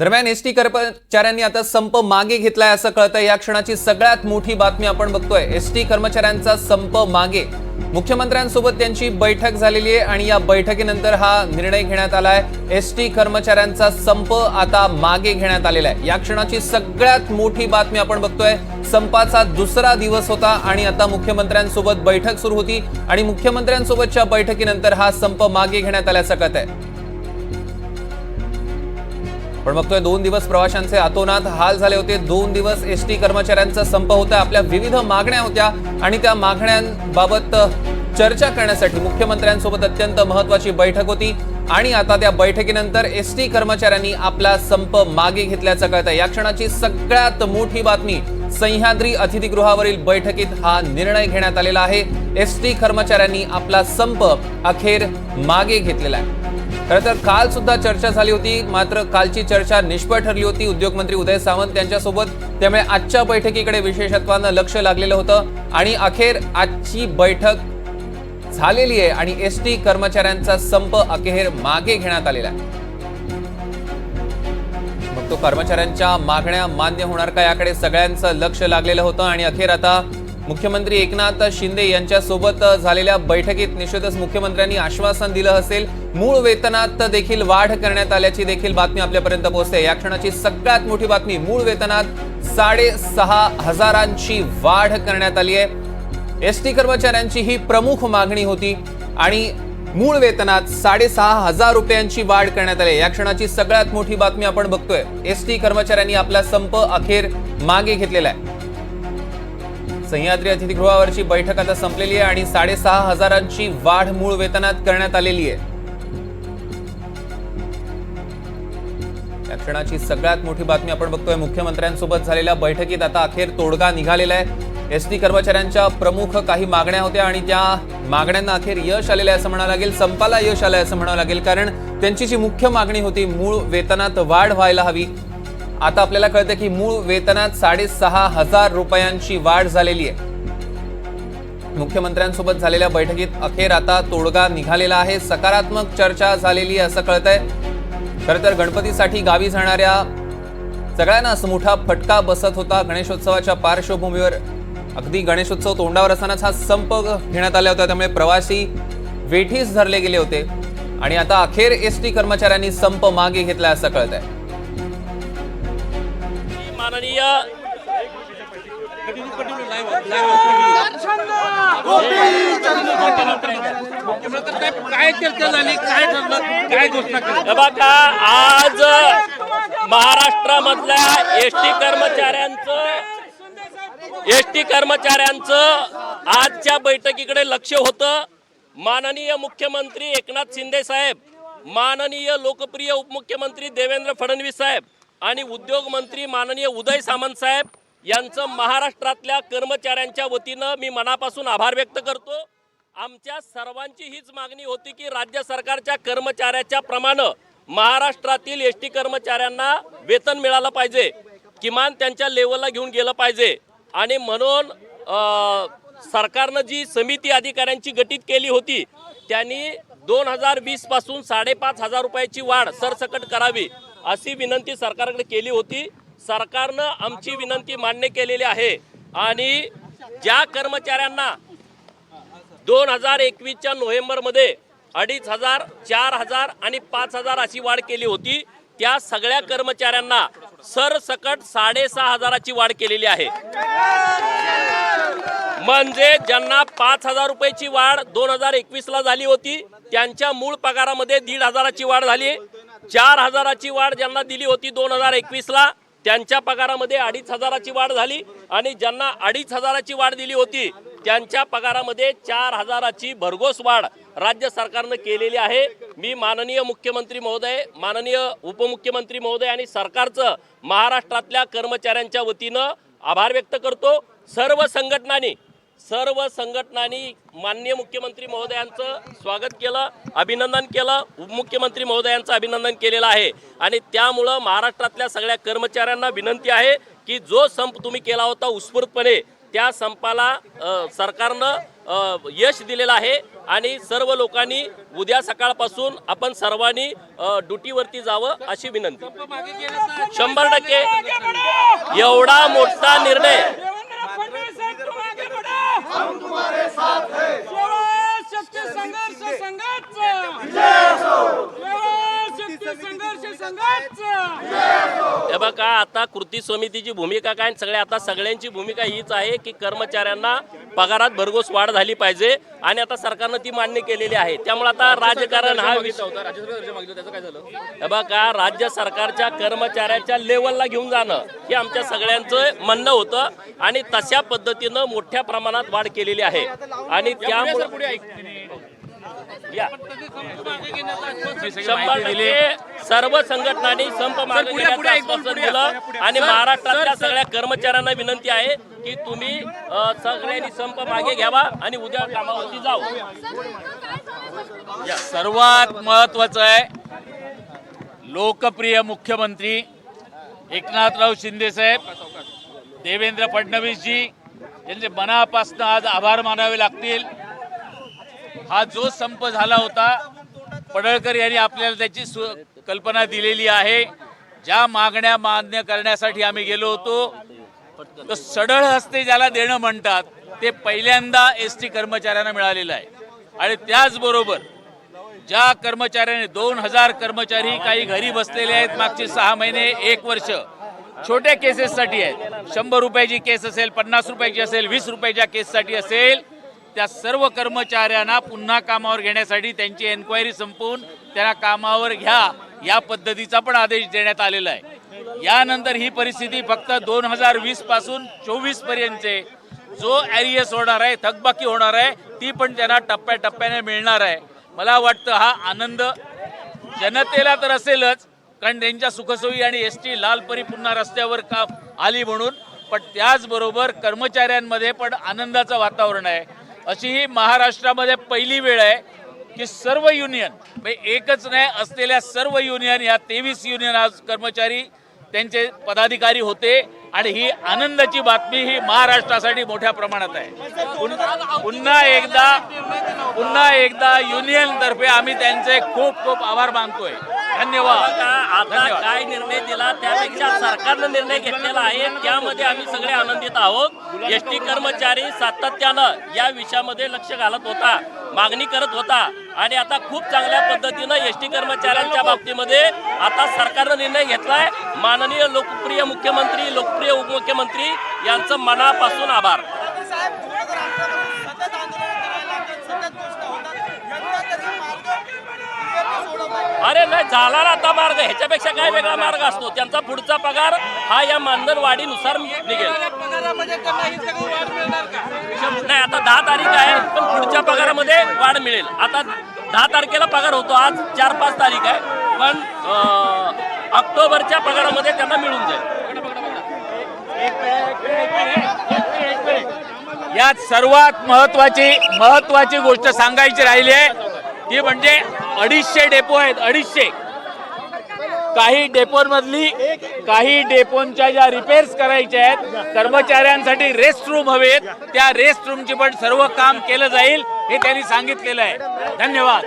दरम्यान S T कर्मचाऱ्यांनी आता संप मागे घेतलाय असं कळतंय. या क्षणाची सगळ्यात मोठी बातमी आपण बघतोय. एस टी कर्मचाऱ्यांचा संप मागे. मुख्यमंत्र्यांसोबत त्यांची बैठक झालेली आहे आणि या बैठकीनंतर हा निर्णय घेण्यात आलाय. एस टी कर्मचाऱ्यांचा संप आता मागे घेण्यात आलेला आहे. या क्षणाची सगळ्यात मोठी बातमी आपण बघतोय. संपाचा दुसरा दिवस होता आणि आता मुख्यमंत्र्यांसोबत बैठक सुरू होती आणि मुख्यमंत्र्यांसोबतच्या बैठकीनंतर हा संप मागे घेण्यात आल्याचं कळत आहे पण बघतोय दोन दिवस प्रवाशांचे अतोनात हाल झाले होते. दोन दिवस एस टी कर्मचाऱ्यांचा संप होता. आपल्या विविध मागण्या होत्या आणि त्या मागण्यांबाबत चर्चा करण्यासाठी मुख्यमंत्र्यांसोबत अत्यंत महत्वाची बैठक होती. आणि आता त्या बैठकीनंतर एस टी कर्मचाऱ्यांनी आपला संप मागे घेतल्याचं कळतं या क्षणाची सगळ्यात मोठी बातमी सह्याद्री अतिथीगृहावरील बैठकीत हा निर्णय घेण्यात आलेला आहे. एस टी कर्मचाऱ्यांनी आपला संप अखेर मागे घेतलेला आहे. खरं तर काल सुद्धा चर्चा झाली होती मात्र कालची चर्चा निष्फळ ठरली होती. उद्योगमंत्री उदय सावंत यांच्यासोबत त्यामुळे आजच्या बैठकीकडे विशेषत्वानं लक्ष लागलेलं होतं आणि अखेर आजची बैठक झालेली आहे आणि एस टी कर्मचाऱ्यांचा संप अखेर मागे घेण्यात आलेला आहे. मग तो कर्मचाऱ्यांच्या मागण्या मान्य होणार का याकडे सगळ्यांचं लक्ष लागलेलं होतं आणि अखेर आता मुख्यमंत्री एकनाथ शिंदे यांच्यासोबत झालेल्या बैठकीत निश्चितच मुख्यमंत्र्यांनी आश्वासन दिलं असेल. मूळ वेतनात देखील वाढ करण्यात आल्याची देखील बातमी आपल्यापर्यंत पोहोचते. या क्षणाची सगळ्यात मोठी बातमी मूळ वेतनात साडेसहा हजारांची वाढ करण्यात आली आहे. एस टी कर्मचाऱ्यांची ही प्रमुख मागणी होती आणि मूळ वेतनात साडेसहा हजार रुपयांची वाढ करण्यात आली या क्षणाची सगळ्यात मोठी बातमी आपण बघतोय. एस टी कर्मचाऱ्यांनी आपला संप अखेर मागे घेतलेला आहे. सह्याद्री अतिथीगृहावरची बैठक आता संपलेली आहे आणि साडेसहा हजारांची वाढ मूळ वेतनात करण्यात आलेली आहे. या क्षणाची सगळ्यात मोठी बातमी आपण बघतोय. मुख्यमंत्र्यांसोबत झालेल्या बैठकीत आता अखेर तोडगा निघालेला आहे. एस टी कर्मचाऱ्यांच्या प्रमुख काही मागण्या होत्या आणि त्या मागण्यांना अखेर यश आलेलं आहे असं म्हणावं लागेल. संपाला यश आलंय असं म्हणावं लागेल कारण त्यांची जी मुख्य मागणी होती मूळ वेतनात वाढ व्हायला हवी. आता आपल्याला कळतं की मूळ वेतनात साडेसहा हजार रुपयांची वाढ झालेली आहे. मुख्यमंत्र्यांसोबत झालेल्या बैठकीत अखेर आता तोडगा निघालेला आहे. सकारात्मक चर्चा झालेली आहे असं कळतंय. खरं तर गणपतीसाठी गावी जाणाऱ्या सगळ्यांना असं मोठा फटका बसत होता गणेशोत्सवाच्या पार्श्वभूमीवर. अगदी गणेशोत्सव तोंडावर असतानाच हा संप घेण्यात आला होता. त्यामुळे प्रवासी वेठीस धरले गेले होते. आणि आता अखेर एस टी कर्मचाऱ्यांनी संप मागे घेतला असं कळत आहे माननीय काय चर्चा झाली काय ठरलं काय घोषणा बघा आज महाराष्ट्रामधल्या एस टी कर्मचाऱ्यांचं एस टी कर्मचाऱ्यांचं आजच्या बैठकीकडे लक्ष होतं. माननीय मुख्यमंत्री एकनाथ शिंदे साहेब माननीय लोकप्रिय उपमुख्यमंत्री देवेंद्र फडणवीस साहेब आणि उद्योग मंत्री माननीय उदय सामंत साहेब यांचं महाराष्ट्रातल्या कर्मचाऱ्यांच्या वतीनं मी मनापासून आभार व्यक्त करतो. आमच्या सर्वांची हीच मागणी होती की राज्य सरकारच्या कर्मचाऱ्याच्या प्रमाणे महाराष्ट्रातील एस टी कर्मचाऱ्यांना वेतन मिळालं पाहिजे किमान त्यांच्या लेवलला घेऊन गेलं पाहिजे. आणि म्हणून सरकारनं जी समिती अधिकाऱ्यांची गठीत केली होती त्यांनी दोन हजार वीसपासून साडेपाच हजार रुपयाची वाढ सरसकट करावी. अशी विनंती सरकारकडे केली होती. सरकारनं आमची विनंती मान्य केलेली आहे. आणि ज्या कर्मचाऱ्यांना दोन हजार एकवीसच्या नोव्हेंबरमध्ये अडीच हजार चार हजार आणि पाच हजार अशी वाढ केली होती. त्या सगळ्या कर्मचाऱ्यांना सरसकट साडेसहा हजाराची वाढ केलेली आहे. म्हणजे ज्यांना पाच हजार रुपयाची वाढ दोन हजार एकवीसला झाली होती त्यांच्या मूळ पगारामध्ये दीड हजाराची वाढ झाली. चार हजाराची वाढ ज्यांना दिली होती दोन हजार एकवीसला त्यांच्या पगारामध्ये अडीच हजाराची वाढ झाली. आणि ज्यांना अडीच हजाराची वाढ दिली होती त्यांच्या पगारामध्ये चार हजाराची भरघोस वाढ राज्य सरकारनं केलेली आहे. मी माननीय मुख्यमंत्री महोदय माननीय उपमुख्यमंत्री महोदय आणि सरकारचं महाराष्ट्रातल्या कर्मचाऱ्यांच्या वतीनं आभार व्यक्त करतो. सर्व संघटनांनी सर्व संघटनांनी माननीय मुख्यमंत्री महोदयांचं स्वागत केलं अभिनंदन केलं उपमुख्यमंत्री महोदयांचं अभिनंदन केलेलं आहे. आणि त्यामुळं महाराष्ट्रातल्या सगळ्या कर्मचाऱ्यांना विनंती आहे की जो संप तुम्ही केला होता उत्स्फूर्तपणे त्या संपाला सरकारनं यश दिलेलं आहे. आणि सर्व लोकांनी उद्या सकाळपासून आपण सर्वांनी ड्युटीवरती जावं अशी विनंती. शंभर टक्के. एवढा मोठा निर्णय देवेंद्र फडणवीस साहब तुम आगे बढ़ो हम तुम्हारे साथ हैं। शक्ति संघर्ष संघाचा शक्ती संघर्ष संघाचा हे बघा आता कृती समितीची भूमिका काय सगळे आता सगळ्यांची भूमिका हीच आहे की कर्मचाऱ्यांना पगारात भरघोस वाढ झाली पाहिजे आणि आता सरकारनं ती मान्य केलेली आहे. त्यामुळे आता राजकारण हा विषय हे बघा राज्य सरकारच्या कर्मचाऱ्याच्या लेवलला घेऊन जाणं हे आमच्या सगळ्यांचं म्हणणं होतं आणि तशा पद्धतीनं मोठ्या प्रमाणात वाढ केलेली आहे. आणि त्यामुळे या शंभर टक्के सर्व संघटनांनी संप मागे पुढे- पुढे घेण्याचं एकदम आश्वासन पुढे दिलं या. आणि महाराष्ट्रातल्या. सगळ्या कर्मचाऱ्यांना विनंती आहे की तुम्ही सगळ्यांनी संप मागे घ्यावा आणि उद्या कामावरती जाऊ सर्वात महत्वाचं आहे लोकप्रिय मुख्यमंत्री एकनाथराव शिंदे साहेब देवेंद्र फडणवीसजी यांचे मनापासून आज आभार मानावे लागतील हा जो संप झाला होता पडळकर यांनी आपल्याला त्याची कल्पना दिलेली आहे. ज्या मागण्या मान्य करण्यासाठी आम्ही गेलो होतो तर सडळ हस्ते ज्याला देणं म्हणतात ते पहिल्यांदा एस टी कर्मचाऱ्यांना मिळालेलं आहे. आणि त्याचबरोबर ज्या कर्मचाऱ्याने दोन हजार कर्मचारी काही घरी बसलेले आहेत मागचे सहा महिने एक वर्ष छोट्या केसेससाठी आहेत. शंभर रुपयाची केस असेल पन्नास रुपयाची असेल वीस रुपयाच्या केससाठी असेल त्या सर्व कर्मचाऱ्यांना पुन्हा कामावर घेण्यासाठी त्यांची एन्क्वायरी संपवून त्यांना कामावर घ्या या पद्धतीचा पण आदेश देण्यात आलेला आहे. यानंतर ही परिस्थिती फक्त दोन हजार वीसपासून चोवीस पर्यंतचे. जो ॲरियस होणार आहे थकबाकी होणार आहे ती पण त्यांना टप्प्याटप्प्याने मिळणार आहे. मला वाटतं हा आनंद जनतेला तर असेलच कारण त्यांच्या सुखसोयी आणि एस टी लालपरी पुन्हा रस्त्यावर का आली म्हणून. पण त्याचबरोबर कर्मचाऱ्यांमध्ये पण आनंदाचं वातावरण आहे. अशी ही महाराष्ट्रामध्ये पहिली वेळ आहे की सर्व युनियन म्हणजे एकच नाही असलेल्या सर्व युनियन या तेवीस युनियन आज कर्मचारी त्यांचे पदाधिकारी होते आणि ही आनंदाची बातमी ही महाराष्ट्रासाठी मोठ्या प्रमाणात आहे. पुन्हा एकदा पुन्हा एकदा युनियन तर्फे आम्ही त्यांचे खूप खूप आभार मानतोय. धन्यवाद. आता धन्यवाद. काय निर्णय दिला त्यापेक्षा सरकारनं निर्णय घेतलेला आहे. त्यामध्ये आम्ही सगळे आनंदित आहोत. एस टी कर्मचारी सातत्यानं या विषयामध्ये लक्ष घालत होता मागणी करत होता. आणि आता खूप चांगल्या पद्धतीनं एस टी कर्मचाऱ्यांच्या बाबतीमध्ये आता सरकारनं निर्णय घेतलाय. माननीय लोकप्रिय मुख्यमंत्री लोकप्रिय उपमुख्यमंत्री यांचं मनापासून आभार. अरे नाही झाला ना आता मार्ग. ह्याच्यापेक्षा काय वेगळा मार्ग असतो? त्यांचा पुढचा पगार हा या मानधन वाढीनुसार निघेल. नाही आता दहा तारीख आहे पण पुढच्या पगारामध्ये वाढ मिळेल. आता दहा तारखेला पगार होतो आज चार पाच तारीख आहे पण ऑक्टोबरच्या पगारामध्ये त्यांना मिळून जाईल. यात सर्वात महत्वाची महत्वाची गोष्ट सांगायची राहिली आहे. ती म्हणजे अडीचशे डेपो आहेत अडीचशे. काही डेपोमधली काही डेपोंच्या ज्या रिपेअर्स करायच्या आहेत कर्मचाऱ्यांसाठी रेस्ट रूम हवेत. त्या रेस्ट रूमची पण सर्व काम केलं जाईल हे त्यांनी सांगितलेलं आहे. धन्यवाद.